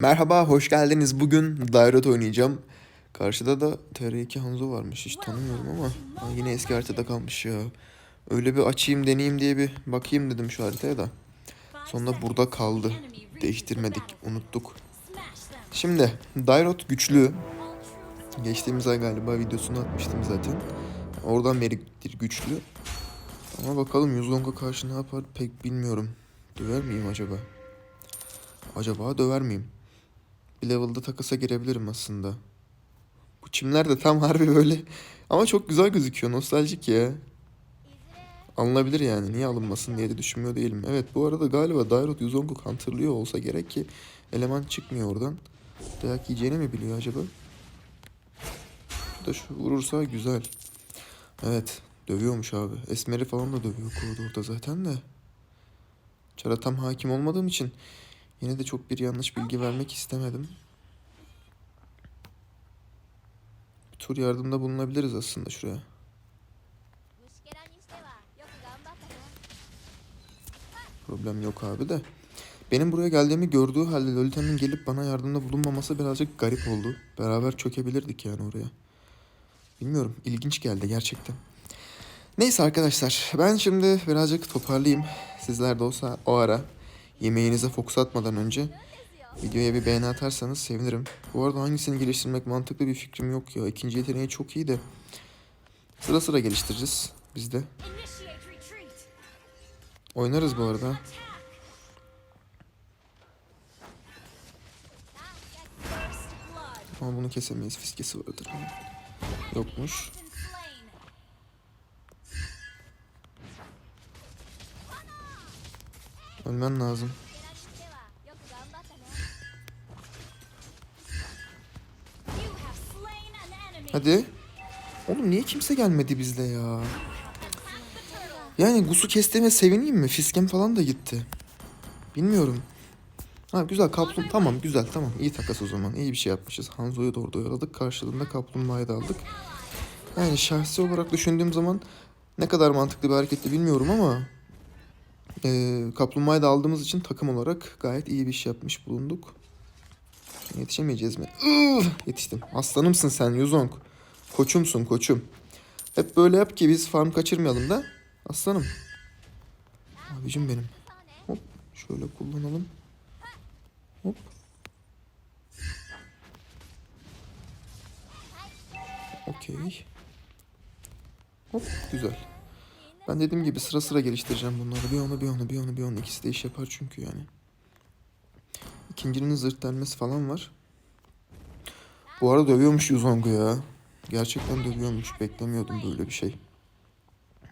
Merhaba, hoş geldiniz. Bugün Dairot oynayacağım. Karşıda da TR2 Hanzo varmış. Hiç tanımıyorum ama ha, yine eski haritada kalmış ya. Öyle bir açayım deneyeyim diye bir bakayım dedim şu haritaya da. Sonra burada kaldı. Değiştirmedik, unuttuk. Şimdi Dairot güçlü. Geçtiğimiz ay galiba videosunu atmıştım zaten. Oradan beridir güçlü. Ama bakalım Yuzong'a karşı ne yapar pek bilmiyorum. Döver miyim acaba? Acaba döver miyim? Bir level'da takasa girebilirim aslında. Bu çimler de tam harbi böyle. Ama çok güzel gözüküyor. Nostaljik ya. Alınabilir yani. Niye alınmasın diye de düşünmüyor değilim. Evet bu arada galiba Dairot Yuzong'u counterlıyor olsa gerek ki eleman çıkmıyor oradan. Dayak yiyeceğini mi biliyor acaba? Şu da şu vurursa güzel. Evet. Dövüyormuş abi. Esmer'i falan da dövüyor koridorda zaten de. Çara tam hakim olmadığım için Yine de çok bir yanlış bilgi vermek istemedim. Bir tur yardımda bulunabiliriz aslında şuraya. Problem yok abi de. Benim buraya geldiğimi gördüğü halde Lolita'nın gelip bana yardımda bulunmaması birazcık garip oldu. Beraber çökebilirdik yani oraya. Bilmiyorum ilginç geldi gerçekten. Neyse arkadaşlar ben şimdi birazcık toparlayayım. Sizler de olsa o ara yemeğinize fokus atmadan önce videoya bir beğeni atarsanız sevinirim. Bu arada hangisini geliştirmek mantıklı bir fikrim yok ya. İkinci yeteneği çok iyi de. Sıra sıra geliştireceğiz biz de. Oynarız bu arada. Ama bunu kesemeyiz. Fiskesi vardır. Yokmuş. An enemy Hadi. Oğlum niye kimse gelmedi bizle ya? Yani Gus'u kestiğime sevineyim mi? Fiskem falan da gitti. Bilmiyorum. Ha güzel kaplum tamam güzel tamam iyi takas o zaman iyi bir şey yapmışız. Hanzo'yu da orada karşılığında kaplumbağayı da aldık. Yani şahsi olarak düşündüğüm zaman ne kadar mantıklı bir hareketti bilmiyorum ama eee kaplumbağayı da aldığımız için takım olarak gayet iyi bir iş yapmış bulunduk. Yetişemeyeceğiz mi? Ugh, yetiştim. Aslanımsın sen Yuzong. Koçumsun koçum. Hep böyle yap ki biz farm kaçırmayalım da. Aslanım. Abicim benim. Hop şöyle kullanalım. Hop. Okey. Hop güzel. Ben dediğim gibi sıra sıra geliştireceğim bunları. Bir onu bir onu bir onu bir onu. İkisi de iş yapar çünkü yani. İkincinin zırt delmesi falan var. Bu arada dövüyormuş Yuzong'u ya. Gerçekten dövüyormuş. Beklemiyordum böyle bir şey.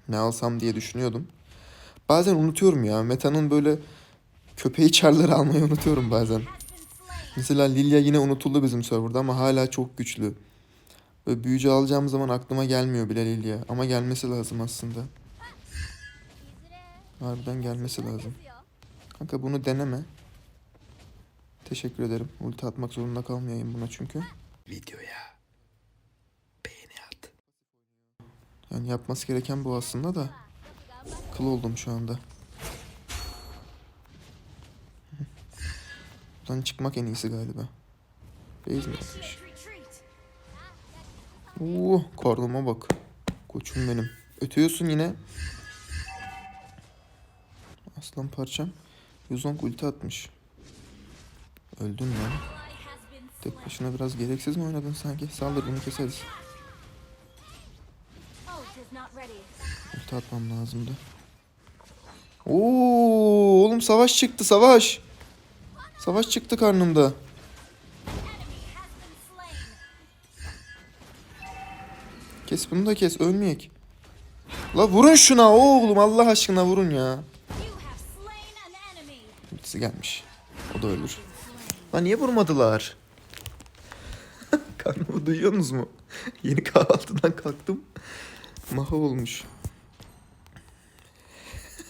Ne alsam diye düşünüyordum. Bazen unutuyorum ya. Meta'nın böyle köpeği çarları almayı unutuyorum bazen. Mesela Lilia yine unutuldu bizim serverda ama hala çok güçlü. Böyle büyücü alacağım zaman aklıma gelmiyor bile Lilia. Ama gelmesi lazım aslında. Harbiden gelmesi lazım. Kanka bunu deneme. Teşekkür ederim. Ulti atmak zorunda kalmayayım buna çünkü. Videoya beğeni at. Yani yapması gereken bu aslında da. Kıl oldum şu anda. Buradan çıkmak en iyisi galiba. Base mi yapmış? Oo, karnıma bak. Koçum benim. Ötüyorsun yine. Aslan parçam. Yuzong ulti atmış. Öldün lan. Tek başına biraz gereksiz mi oynadın sanki? Saldır bunu keseriz. Ulti atmam lazımdı. Oo, oğlum savaş çıktı savaş. Savaş çıktı karnımda. Kes bunu da kes ölmeyek. La vurun şuna oğlum Allah aşkına vurun ya. Ultisi gelmiş. O da ölür. Lan niye vurmadılar? Karnımı duyuyorsunuz mu? Yeni kahvaltıdan kalktım. Maha olmuş.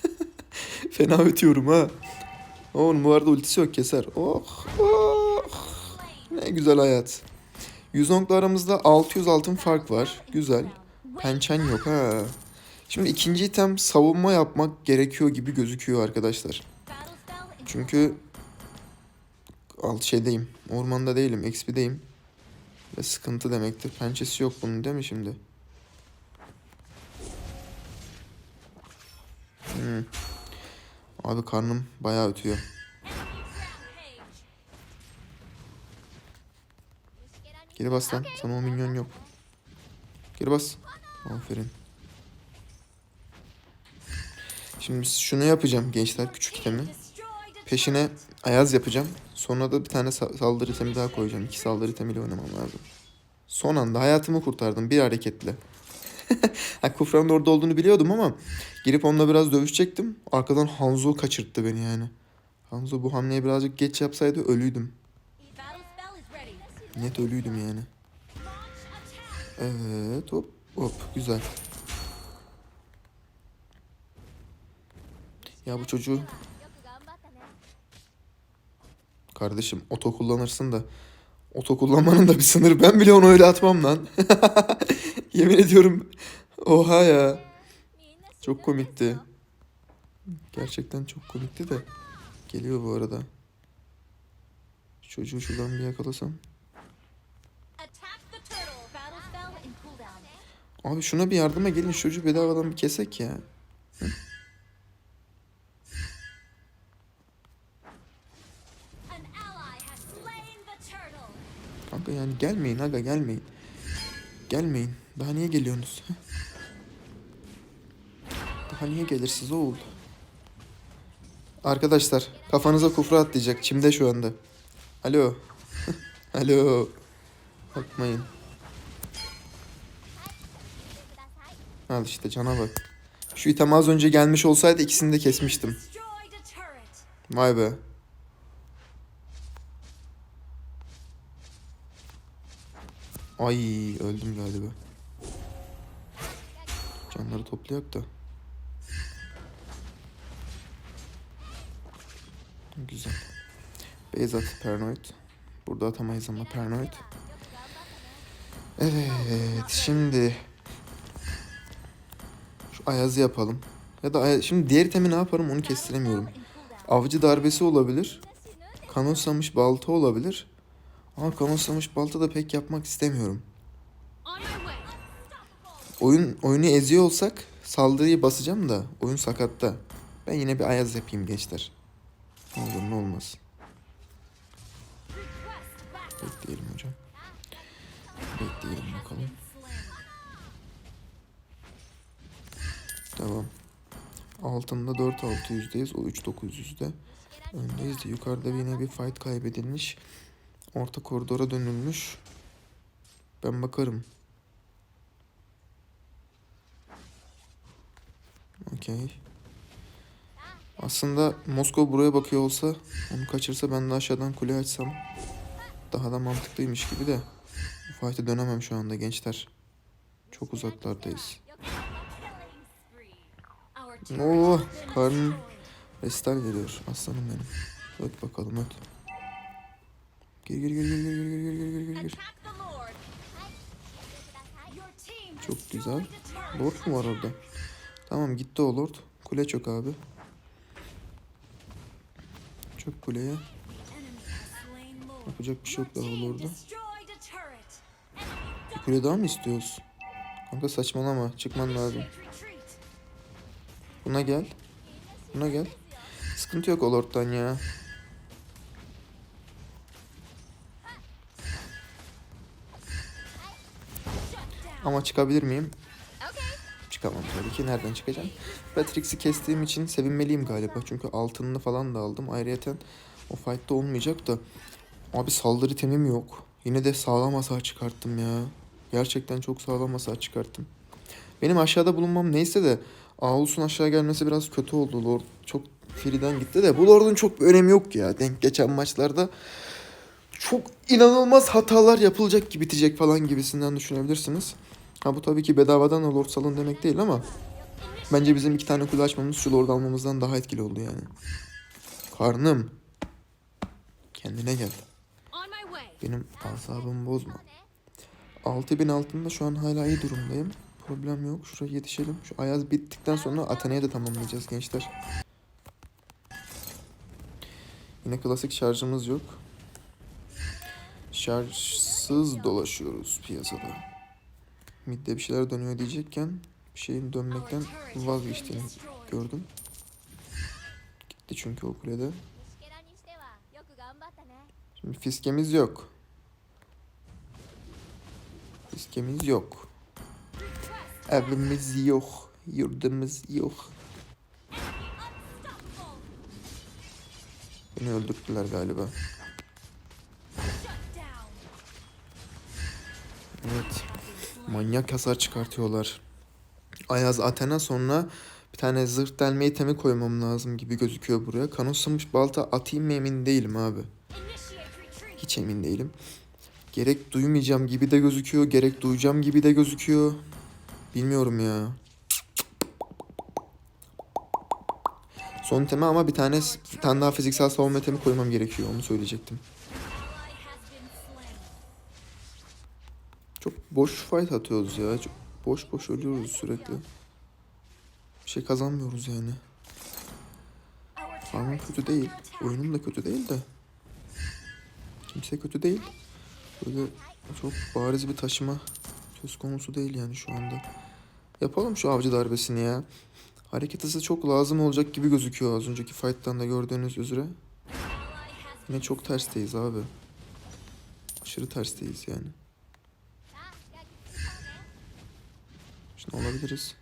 Fena ötüyorum ha. Oğlum bu arada ultisi yok keser. Oh, oh. Ne güzel hayat. Yuzong'la aramızda 600 altın fark var. Güzel. Pençen yok ha. Şimdi ikinci item savunma yapmak gerekiyor gibi gözüküyor arkadaşlar. Çünkü alt şeydeyim. Ormanda değilim. XP'deyim. Ve sıkıntı demektir. Pençesi yok bunun değil mi şimdi? Hmm. Abi karnım bayağı ötüyor. Geri bas lan. Sana o minyon yok. Geri bas. Aferin. Şimdi şunu yapacağım gençler küçük itemi. Peşine ayaz yapacağım. Sonra da bir tane saldırı itemi daha koyacağım. İki saldırı itemiyle oynamam lazım. Son anda hayatımı kurtardım bir hareketle. yani Kufra'nın orada olduğunu biliyordum ama girip onunla biraz dövüşecektim. Arkadan Hanzo kaçırttı beni yani. Hanzo bu hamleyi birazcık geç yapsaydı ölüydüm. Net ölüydüm yani. Evet hop hop güzel. Ya bu çocuğu Kardeşim oto kullanırsın da oto kullanmanın da bir sınır. Ben bile onu öyle atmam lan. Yemin ediyorum. Oha ya. Çok komikti. Gerçekten çok komikti de. Geliyor bu arada. Çocuğu şuradan bir yakalasam. Abi şuna bir yardıma gelin çocuğu bedavadan bir kesek ya. Gelmeyin aga gelmeyin. Gelmeyin. Daha niye geliyorsunuz? Daha niye gelirsiniz oğul? Arkadaşlar kafanıza kufra atlayacak. Çimde şu anda. Alo. Alo. Bakmayın. Al işte cana bak. Şu item az önce gelmiş olsaydı ikisini de kesmiştim. Vay be. Ay öldüm galiba. Canları toplayak da. Güzel. Beyzat Paranoid. Burada atamayız ama Paranoid. Evet şimdi şu Ayaz'ı yapalım. Ya da Ayaz... şimdi diğer itemi ne yaparım onu kestiremiyorum. Avcı darbesi olabilir. Kanoslamış balta olabilir. Ama kanoslamış balta da pek yapmak istemiyorum. Oyun oyunu eziyor olsak saldırıyı basacağım da oyun sakatta. Ben yine bir ayaz yapayım gençler. Ne olur ne olmaz. Bekleyelim hocam. Bekleyelim bakalım. Devam. Altında 4-600'deyiz. O 3-900'de. Öndeyiz de yukarıda yine bir fight kaybedilmiş. Orta koridora dönülmüş. Ben bakarım. Okey. Aslında Moskova buraya bakıyor olsa onu kaçırsa ben de aşağıdan kule açsam daha da mantıklıymış gibi de fight'e dönemem şu anda gençler. Çok uzaklardayız. Oo, karnım Restal geliyor aslanım benim. Öt bakalım öt. Gir gir gir gir gir gir gir gir gir gir gir. Çok güzel. Lord mu var orada? Tamam gitti o Lord. Kule çök abi. Çök kuleye. Yapacak bir şey yok daha Lord'a. Bir kule daha mı istiyoruz? Kanka saçmalama. Çıkman lazım. Buna gel. Buna gel. Sıkıntı yok o Lord'dan ya. Ama çıkabilir miyim? Çıkamam tabii ki. Nereden çıkacağım? Patrick'i kestiğim için sevinmeliyim galiba. Çünkü altınını falan da aldım. Ayrıyeten o fight'ta olmayacak da. Abi saldırı temim yok. Yine de sağlam hasar çıkarttım ya. Gerçekten çok sağlam hasar çıkarttım. Benim aşağıda bulunmam neyse de Ağus'un aşağı gelmesi biraz kötü oldu. Lord çok Friden gitti de bu Lord'un çok bir önemi yok ya. Denk geçen maçlarda çok inanılmaz hatalar yapılacak ki bitecek falan gibisinden düşünebilirsiniz. Ha bu tabii ki bedavadan da Lord salın demek değil ama bence bizim iki tane kule açmamız şu Lord almamızdan daha etkili oldu yani. Karnım. Kendine gel. Benim asabımı bozma. 6000 altında şu an hala iyi durumdayım. Problem yok. Şuraya yetişelim. Şu Ayaz bittikten sonra Atana'ya da tamamlayacağız gençler. Yine klasik şarjımız yok. Şarjsız dolaşıyoruz piyasada midde bir şeyler dönüyor diyecekken şeyin dönmekten vazgeçtiğini gördüm. Gitti çünkü o kulede. Şimdi fiskemiz yok. Fiskemiz yok. Evimiz yok. Yurdumuz yok. Beni öldürttüler galiba. Manyak hasar çıkartıyorlar. Ayaz Athena sonra bir tane zırh delme itemi koymam lazım gibi gözüküyor buraya. Kanoslamış balta atayım mı emin değilim abi. Hiç emin değilim. Gerek duymayacağım gibi de gözüküyor, gerek duyacağım gibi de gözüküyor. Bilmiyorum ya. Son iteme ama bir tane bir tane daha fiziksel savunma itemi koymam gerekiyor. Onu söyleyecektim. Boş fight atıyoruz ya. Boş boş ölüyoruz sürekli. Bir şey kazanmıyoruz yani. Farmım kötü değil. Oyunum da kötü değil de. Kimse kötü değil. Böyle çok bariz bir taşıma söz konusu değil yani şu anda. Yapalım şu avcı darbesini ya. Hareket hızı çok lazım olacak gibi gözüküyor az önceki fight'tan da gördüğünüz üzere. Yine çok tersteyiz abi. Aşırı tersteyiz yani. ね Şimdi olabiliriz.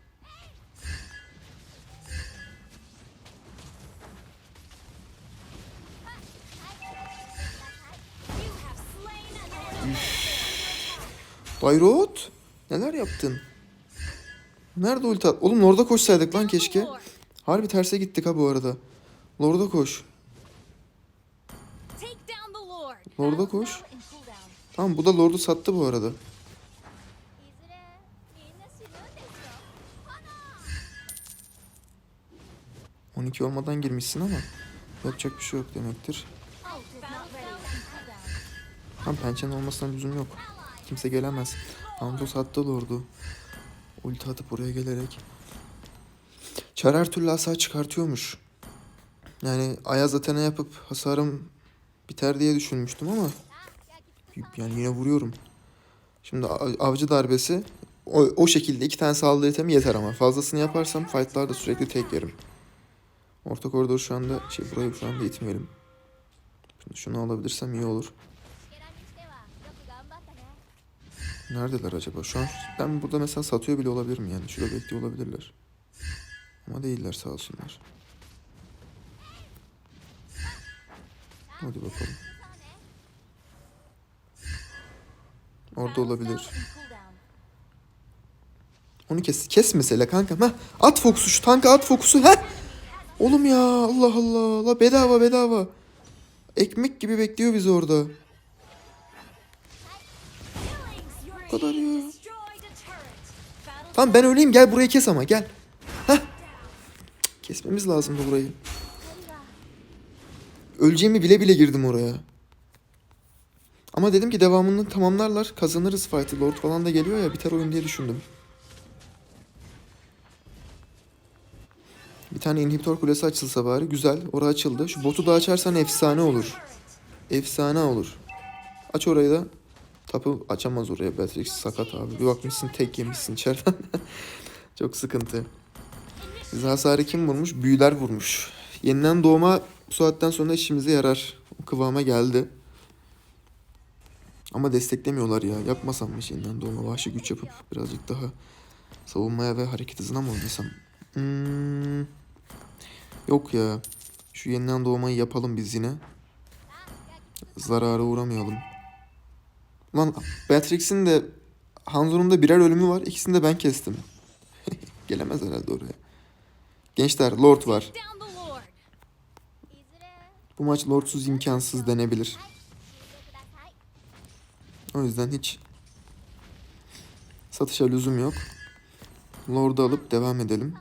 Bayrot, neler yaptın? Nerede ulti at? Oğlum orada koşsaydık lan keşke. Harbi terse gittik ha bu arada. Lord'a koş. Lord'a koş. Tamam bu da Lord'u sattı bu arada. 12 olmadan girmişsin ama yapacak bir şey yok demektir. Tam pençenin olmasına lüzum yok. Kimse gelemez. Andos hatta lordu. Ulti atıp oraya gelerek. Çar her türlü hasar çıkartıyormuş. Yani Ayaz Athena yapıp hasarım biter diye düşünmüştüm ama yani yine vuruyorum. Şimdi avcı darbesi o, o şekilde iki tane saldırı yeter ama fazlasını yaparsam fightlarda sürekli tek yerim. Orta koridor şu anda şey burayı şu anda itmeyelim. Şimdi şunu alabilirsem iyi olur. Neredeler acaba? Şu an ben burada mesela satıyor bile olabilirim yani. Şurada bekliyor olabilirler. Ama değiller sağ olsunlar. Hadi bakalım. Orada olabilir. Onu kes. Kes mesela kanka. Heh. At fokusu şu tanka at fokusu. Heh. Oğlum ya Allah Allah. La bedava bedava. Ekmek gibi bekliyor bizi orada. Bu kadar ya. Tamam ben öyleyim gel burayı kes ama gel. Heh. Kesmemiz lazımdı burayı. Öleceğimi bile bile girdim oraya. Ama dedim ki devamını tamamlarlar. Kazanırız fight'ı. Lord falan da geliyor ya biter oyun diye düşündüm. Bir tane inhibitor kulesi açılsa bari. Güzel. Orası açıldı. Şu botu da açarsan efsane olur. Efsane olur. Aç orayı da. Tapı açamaz oraya Beatrix. Sakat abi. Bir bakmışsın tek yemişsin içeriden. Çok sıkıntı. Bize hasarı kim vurmuş? Büyüler vurmuş. Yeniden doğma bu saatten sonra işimize yarar. O kıvama geldi. Ama desteklemiyorlar ya. Yapmasam mı yeniden doğma? Vahşi güç yapıp birazcık daha savunmaya ve hareket hızına mı oynasam? Hmm. Yok ya. Şu yeniden doğmayı yapalım biz yine. Zarara uğramayalım. Lan Beatrix'in de Hanzo'nun da birer ölümü var. İkisini de ben kestim. Gelemez herhalde oraya. Gençler Lord var. Bu maç Lord'suz imkansız denebilir. O yüzden hiç satışa lüzum yok. Lord'u alıp devam edelim.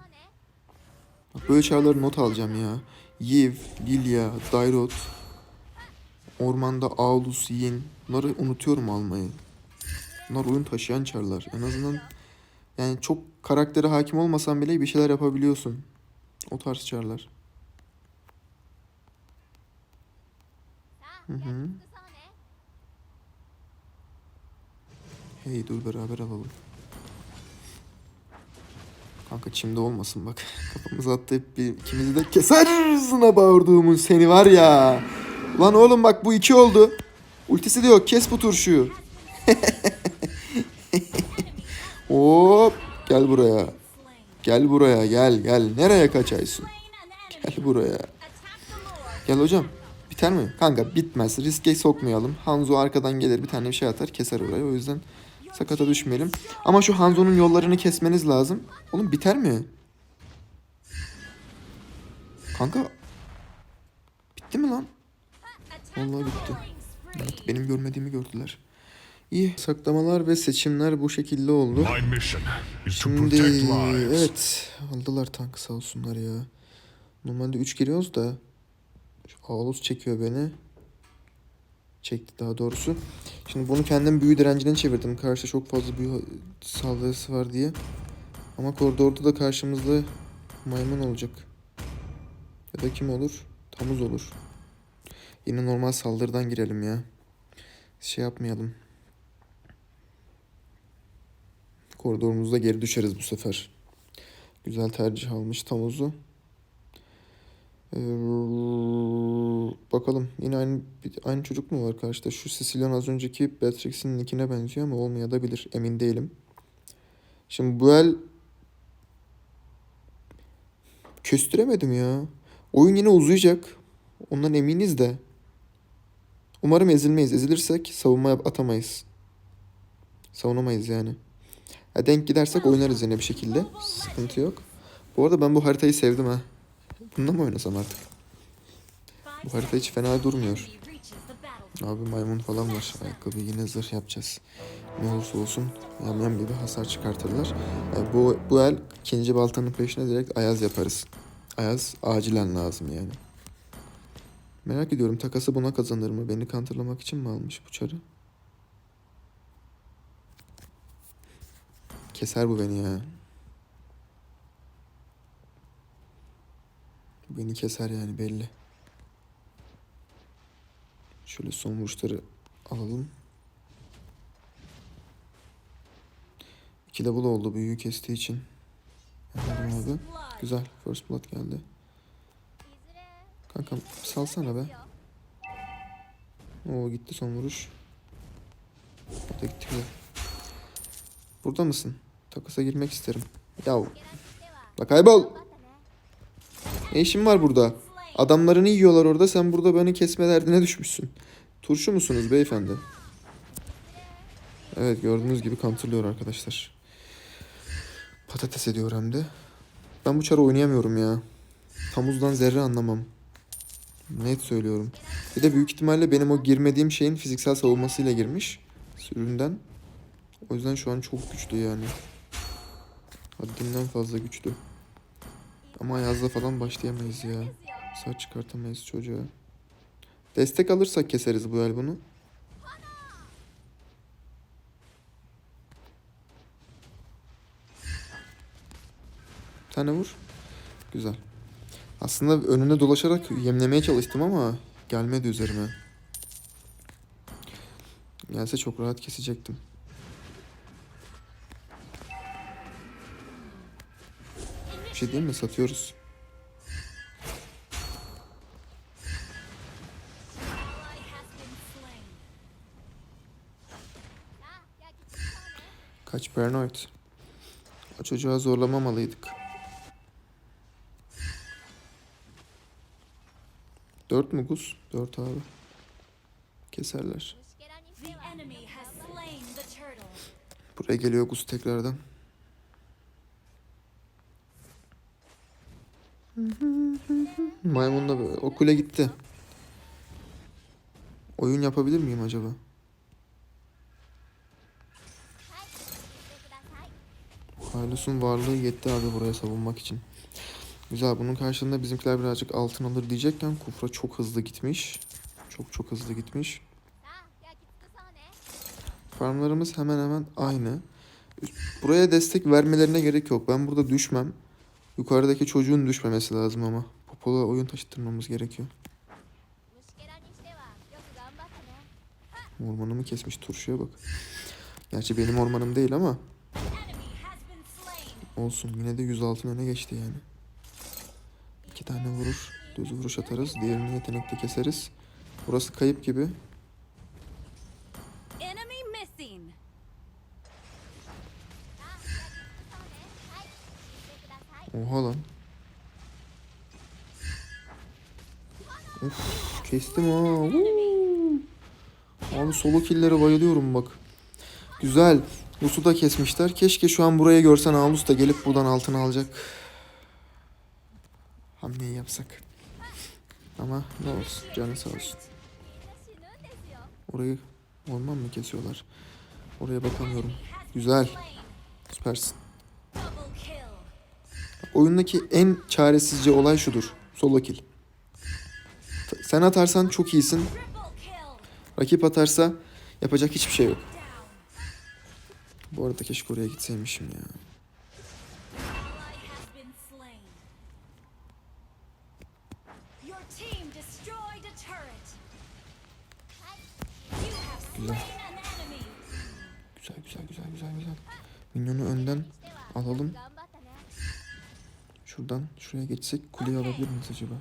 Bak böyle çağrıları not alacağım ya. Yiv, Gilya, Dairot, Ormanda Aulus, Yin. Bunları unutuyorum almayı. Bunlar oyun taşıyan çarlar. En azından yani çok karaktere hakim olmasan bile bir şeyler yapabiliyorsun. O tarz çarlar. Hı hı. Hey dur beraber alalım. Kanka çimde olmasın bak. Kafamıza atlayıp bir ikimizi de keser hızına bağırdığımın seni var ya. Lan oğlum bak bu iki oldu. Ultisi de yok. Kes bu turşuyu. Hop. Gel buraya. Gel buraya gel gel. Nereye kaçaysın? Gel buraya. Gel hocam. Biter mi? Kanka bitmez. Riske sokmayalım. Hanzo arkadan gelir bir tane bir şey atar keser orayı. O yüzden sakata düşmeyelim. Ama şu Hanzo'nun yollarını kesmeniz lazım. Oğlum biter mi? Kanka. Bitti mi lan? Vallahi bitti. Evet, benim görmediğimi gördüler. İyi. Saklamalar ve seçimler bu şekilde oldu. Şimdi evet aldılar tankı sağ olsunlar ya. Normalde 3 giriyoruz da şu Ağlos çekiyor beni. Çekti daha doğrusu. Şimdi bunu kendim büyü direncine çevirdim. Karşıda çok fazla büyü saldırısı var diye. Ama koridorda da karşımızda maymun olacak. Ya da kim olur? Tamuz olur. Yine normal saldırıdan girelim ya. Şey yapmayalım. Koridorumuzda geri düşeriz bu sefer. Güzel tercih almış Tamuz'u. Ee, bakalım yine aynı aynı çocuk mu var karşıda? Şu Sicilian az önceki Beatrix'in nickine benziyor ama olmayabilir. Emin değilim. Şimdi bu el köstüremedim ya. Oyun yine uzayacak. Ondan eminiz de. Umarım ezilmeyiz. Ezilirsek savunma atamayız. Savunamayız yani. Ha, denk gidersek oynarız yine bir şekilde. Sıkıntı yok. Bu arada ben bu haritayı sevdim ha. Bundan mı oynasam artık? Bu harita hiç fena durmuyor. Abi maymun falan var. Ayakkabı yine zırh yapacağız. Ne olursa olsun yam yam gibi hasar çıkartırlar. Yani bu, bu el ikinci baltanın peşine direkt ayaz yaparız. Ayaz acilen lazım yani. Merak ediyorum takası buna kazanır mı? Beni kantırlamak için mi almış bu çarı? Keser bu beni ya. Beni keser yani belli. Şöyle son vuruşları alalım. İki double oldu büyüğü kestiği için. Efendim abi. Güzel. First blood geldi. Kankam salsana be. Oo gitti son vuruş. O da gitti bile. Burada mısın? Takasa girmek isterim. Yav. La kaybol. Ne işin var burada? Adamlarını yiyorlar orada sen burada beni kesme derdine düşmüşsün. Turşu musunuz beyefendi? Evet gördüğünüz gibi kantırlıyor arkadaşlar. Patates ediyor hem de. Ben bu çarı oynayamıyorum ya. Tamuzdan zerre anlamam. Net söylüyorum. Bir de büyük ihtimalle benim o girmediğim şeyin fiziksel savunmasıyla girmiş. Süründen. O yüzden şu an çok güçlü yani. Haddinden fazla güçlü. Ama yazda falan başlayamayız ya. Saç çıkartamayız çocuğa. Destek alırsak keseriz bu el bunu. Bir tane vur. Güzel. Aslında önüne dolaşarak yemlemeye çalıştım ama gelmedi üzerime. Gelse çok rahat kesecektim. Bir şey değil mi? Satıyoruz. Kaç paranoid. O çocuğa zorlamamalıydık. Dört mü Gus? Dört abi. Keserler. Buraya geliyor Gus tekrardan. Maymun da okula gitti. Oyun yapabilir miyim acaba? Hylus'un varlığı yetti abi buraya savunmak için. Güzel bunun karşılığında bizimkiler birazcık altın alır diyecekken Kufra çok hızlı gitmiş. Çok çok hızlı gitmiş. Farmlarımız hemen hemen aynı. Buraya destek vermelerine gerek yok. Ben burada düşmem. Yukarıdaki çocuğun düşmemesi lazım ama. Popola oyun taşıttırmamız gerekiyor. Ormanımı kesmiş turşuya bak. Gerçi benim ormanım değil ama. Olsun yine de 106'ın öne geçti yani. İki tane vurur. Düz vuruş atarız. Diğerini yetenekli keseriz. Burası kayıp gibi. Oha lan. Of, kestim ha. Uuu. Abi solo killlere bayılıyorum bak. Güzel. Lusu da kesmişler. Keşke şu an buraya görsen Alus da gelip buradan altını alacak. Hamleyi yapsak. Ama ne olsun. Canı sağ olsun. Orayı orman mı kesiyorlar? Oraya bakamıyorum. Güzel. Süpersin. Oyundaki en çaresizce olay şudur. Solo kill. Sen atarsan çok iyisin. Rakip atarsa yapacak hiçbir şey yok. Bu arada keşke oraya gitseymişim ya. Güzel. Güzel güzel güzel güzel güzel. Minyonu önden alalım. Şuradan şuraya geçsek kuleyi alabilir miyiz acaba?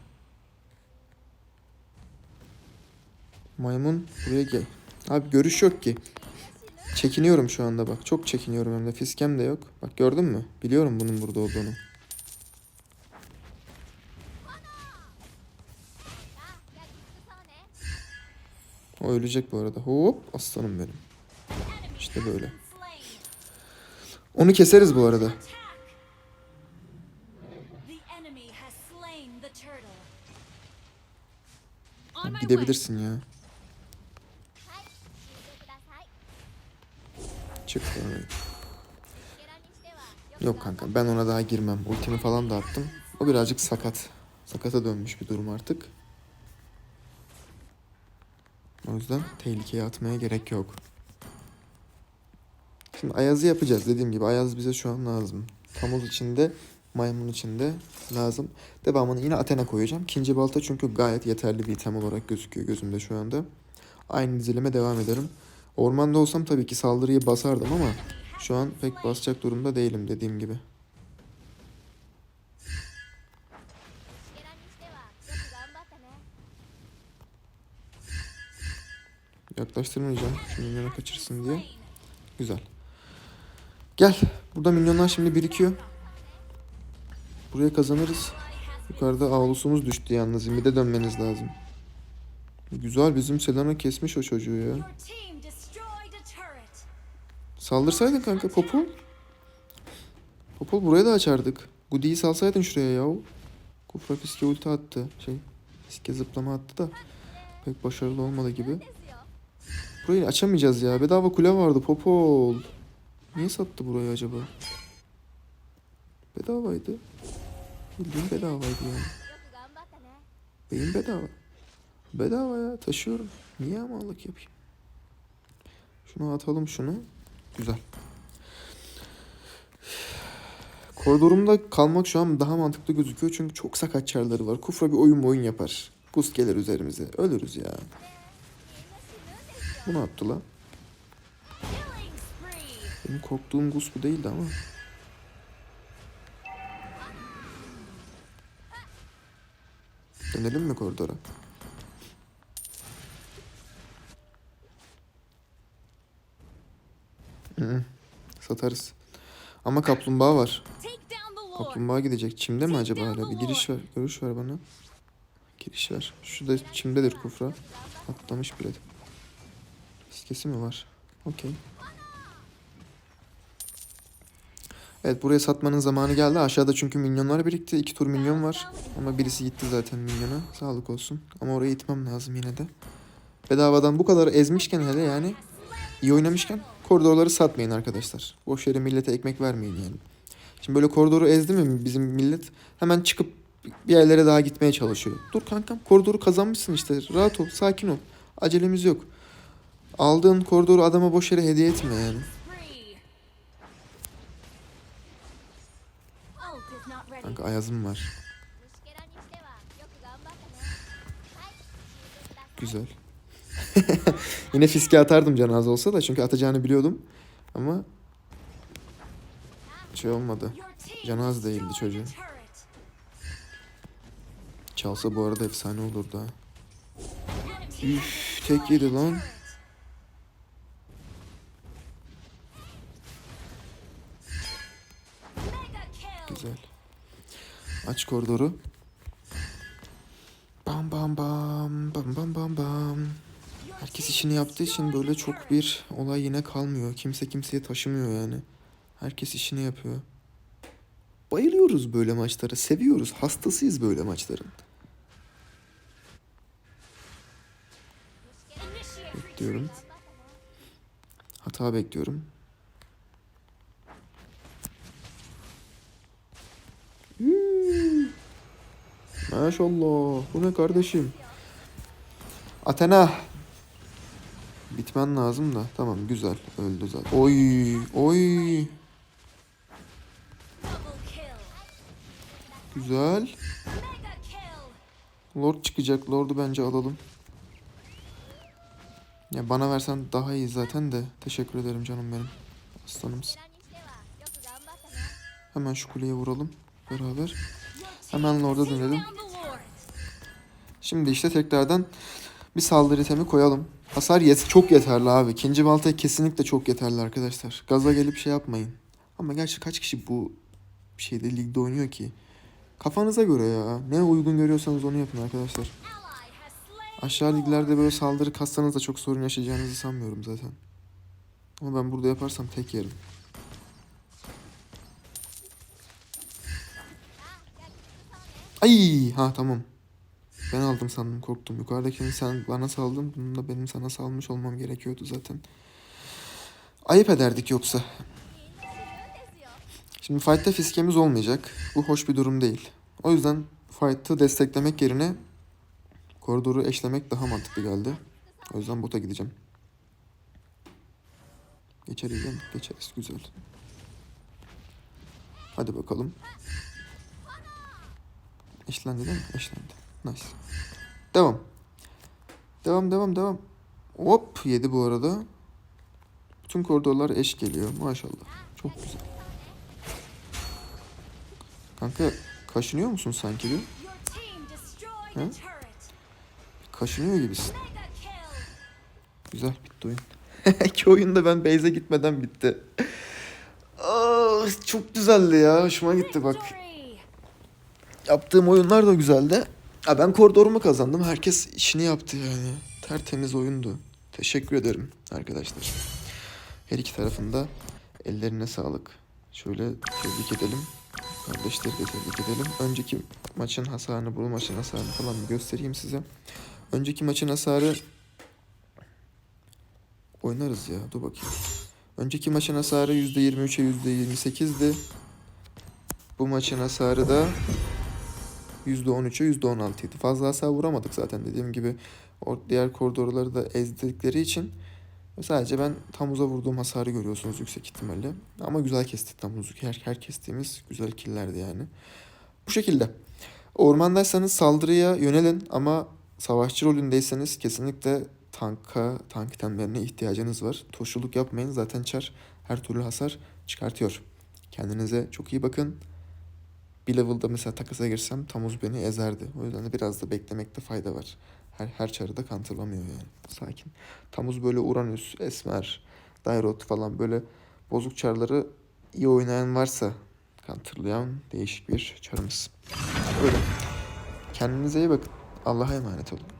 Maymun buraya gel. Abi görüş yok ki. Çekiniyorum şu anda bak. Çok çekiniyorum hem de. Fiskem de yok. Bak gördün mü? Biliyorum bunun burada olduğunu. O ölecek bu arada. Hop aslanım benim. İşte böyle. Onu keseriz bu arada enemy has slain the turtle. Gidebilirsin ya. Çık. Yok kanka ben ona daha girmem. Ultimi falan da attım. O birazcık sakat. Sakata dönmüş bir durum artık. O yüzden tehlikeye atmaya gerek yok. Şimdi Ayaz'ı yapacağız dediğim gibi. Ayaz bize şu an lazım. Tam Tamuz içinde maymun için de lazım. Devamını yine Athena koyacağım. İkinci balta çünkü gayet yeterli bir item olarak gözüküyor gözümde şu anda. Aynı dizilime devam ederim. Ormanda olsam tabii ki saldırıyı basardım ama şu an pek basacak durumda değilim dediğim gibi. Yaklaştırmayacağım. Şu minyonu kaçırsın diye. Güzel. Gel. Burada minyonlar şimdi birikiyor. Buraya kazanırız. Yukarıda avlusumuz düştü yalnız. Mide dönmeniz lazım. Güzel bizim Selena kesmiş o çocuğu ya. Saldırsaydın kanka Popol. Popol buraya da açardık. Goody'yi salsaydın şuraya yahu. Kufra fiske ulti attı. Şey, fiske zıplama attı da pek başarılı olmadı gibi. Burayı açamayacağız ya. Bedava kule vardı Popol. Niye sattı burayı acaba? Bedavaydı. Bildiğin bedavaydı yani. Beyin bedava. Bedava ya taşıyorum. Niye amallık yapayım? Şunu atalım şunu. Güzel. Koridorumda kalmak şu an daha mantıklı gözüküyor çünkü çok sakat çarları var. Kufra bir oyun oyun yapar. Kus gelir üzerimize. Ölürüz ya. Bunu attı lan. Benim korktuğum Gus bu değildi ama. Dönelim mi koridora? Hı. Satarız. Ama kaplumbağa var. Kaplumbağa gidecek. Çimde mi acaba hala? Bir giriş ver. Görüş ver bana. Giriş ver. Şurada çimdedir kufra. Atlamış bile. Fiskesi mi var? Okey. Evet buraya satmanın zamanı geldi. Aşağıda çünkü minyonlar birikti. İki tur minyon var. Ama birisi gitti zaten minyona. Sağlık olsun. Ama oraya itmem lazım yine de. Bedavadan bu kadar ezmişken hele yani iyi oynamışken koridorları satmayın arkadaşlar. Boş yere millete ekmek vermeyin yani. Şimdi böyle koridoru ezdi mi bizim millet hemen çıkıp bir yerlere daha gitmeye çalışıyor. Dur kankam koridoru kazanmışsın işte. Rahat ol, sakin ol. Acelemiz yok. Aldığın koridoru adama boş yere hediye etme yani. Kanka ayazım var. Güzel. Yine fiske atardım can olsa da çünkü atacağını biliyordum. Ama şey olmadı. Canaz değildi çocuğun. Çalsa bu arada efsane olurdu ha. Üf, tek yedi lan. Güzel. Aç koridoru. Bam bam bam bam bam bam bam. Herkes işini yaptığı için böyle çok bir olay yine kalmıyor. Kimse kimseye taşımıyor yani. Herkes işini yapıyor. Bayılıyoruz böyle maçlara. Seviyoruz. Hastasıyız böyle maçların. Bekliyorum. Hata bekliyorum. Maşallah. Bu ne kardeşim? Athena. Bitmen lazım da. Tamam güzel. Öldü zaten. Oy. Oy. Güzel. Lord çıkacak. Lord'u bence alalım. Ya bana versen daha iyi zaten de. Teşekkür ederim canım benim. Aslanımsın. Hemen şu kuleye vuralım beraber. Hemen Lord'a dönelim. Şimdi işte tekrardan bir saldırı itemi koyalım. Hasar yet çok yeterli abi. İkinci baltaya kesinlikle çok yeterli arkadaşlar. Gaza gelip şey yapmayın. Ama gerçi kaç kişi bu şeyde ligde oynuyor ki? Kafanıza göre ya. Ne uygun görüyorsanız onu yapın arkadaşlar. Aşağı liglerde böyle saldırı kassanız da çok sorun yaşayacağınızı sanmıyorum zaten. Ama ben burada yaparsam tek yerim. Ay ha tamam. Ben aldım sandım korktum. Yukarıdakini sen bana saldın. Bunu da benim sana salmış olmam gerekiyordu zaten. Ayıp ederdik yoksa. Şimdi fight'te fiskemiz olmayacak. Bu hoş bir durum değil. O yüzden fight'ı desteklemek yerine koridoru eşlemek daha mantıklı geldi. O yüzden bota gideceğim. Geçeriz değil mi? Geçeriz. Güzel. Hadi bakalım. Eşlendi değil mi? Eşlendi. Nice. Devam. Devam devam devam. Hop yedi bu arada. Bütün koridorlar eş geliyor. Maşallah. Çok güzel. Kanka kaşınıyor musun sanki Huh? turret. Kaşınıyor gibisin. Güzel bitti oyun. İki oyunda ben base'e gitmeden bitti. Aa, çok güzeldi ya. Hoşuma gitti bak. Yaptığım oyunlar da güzeldi. Ha, ben koridorumu kazandım. Herkes işini yaptı yani. Tertemiz oyundu. Teşekkür ederim arkadaşlar. Her iki tarafında ellerine sağlık. Şöyle tebrik edelim. Kardeşleri de tebrik edelim. Önceki maçın hasarını, bu maçın hasarını falan bir göstereyim size. Önceki maçın hasarı oynarız ya. Dur bakayım. Önceki maçın hasarı %23'e %28'di. Bu maçın hasarı da %13'e %16 idi. Fazla hasar vuramadık zaten dediğim gibi. O diğer koridorları da ezdikleri için sadece ben Tamuz'a vurduğum hasarı görüyorsunuz yüksek ihtimalle. Ama güzel kestik Tamuz'u. Her, her kestiğimiz güzel killerdi yani. Bu şekilde. Ormandaysanız saldırıya yönelin ama savaşçı rolündeyseniz kesinlikle tanka, tank itemlerine ihtiyacınız var. Toşuluk yapmayın. Zaten çar her türlü hasar çıkartıyor. Kendinize çok iyi bakın bir level'da mesela takasa girsem Tamuz beni ezerdi. O yüzden de biraz da beklemekte fayda var. Her, her çarı da kantırlamıyor yani. Sakin. Tamuz böyle Uranüs, Esmer, Dairot falan böyle bozuk çarları iyi oynayan varsa kantırlayan değişik bir çarımız. Öyle. Kendinize iyi bakın. Allah'a emanet olun.